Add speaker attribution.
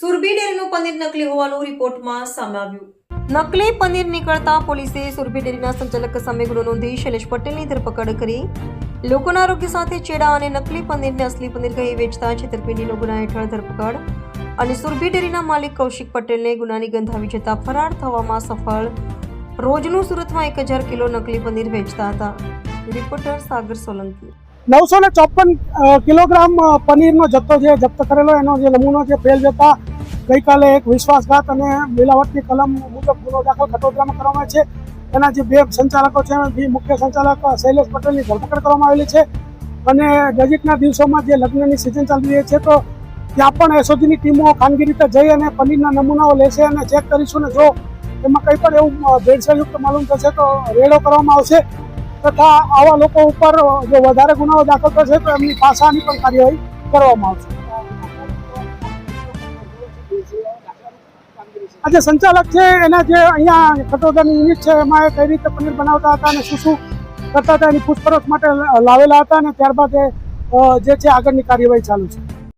Speaker 1: સુરભી ડેરીનું પનીર નકલી હોવાનું રિપોર્ટમાં સામે આવ્યું. નકલી પનીર નીકળતા પોલીસે સુરભી ડેરીના સંચાલક સામે ગુનો નોંધી શૈલેષ પટેલની ધરપકડ કરી. લોકોના આરોગ્ય સાથે ચેડા અને નકલી પનીરને અસલી પનીર કહી વેચતા છેતરપિંડીનો ગુના હેઠળ ધરપકડ. અને સુરભી ડેરીના માલિક કૌશિક પટેલને ગુનાની ગંધ આવી જતા ફરાર થવામાં સફળ. રોજનું સુરતમાં એક હજાર કિલો નકલી પનીર વેચતા હતા. રિપોર્ટર સાગર સોલંકી.
Speaker 2: નવસો ને ચોપન કિલોગ્રામ પનીરનો જથ્થો જે જપ્ત કરેલો. એનો જે નમૂનો જે ફેલ જતા ગઈકાલે એક વિશ્વાસઘાત અને મિલાવટની કલમ મુજબ ગુનો દાખલ કટોદરામાં કરવામાં આવે છે. એના જે બે સંચાલકો છે બી મુખ્ય સંચાલક શૈલેષ પટેલની ધરપકડ કરવામાં આવેલી છે. અને નજીકના દિવસોમાં જે લગ્નની સિઝન ચાલી રહી છે, તો ત્યાં પણ એસઓજીની ટીમો ખાનગી રીતે જઈ અને પનીરના નમૂનાઓ લેશે અને ચેક કરીશું. ને જો એમાં કંઈ પણ એવું ભેળસેળયુક્ત માલુમ થશે, તો રેડો કરવામાં આવશે. તથા આવા લોકો ઉપર જો વધારે ગુનાઓ દાખલ થશે તો એમની પાસાની પણ કાર્યવાહી કરવામાં આવશે. આ જે સંચાલક છે, એના જે અહીંયા ખટોદરની યુનિટ છે, એમાં કઈ રીતે પનીર બનાવતા હતા અને શું શું કરતા હતા એની પૂછપરછ માટે લાવેલા હતા અને ત્યારબાદ જે છે, આગળની કાર્યવાહી ચાલુ છે.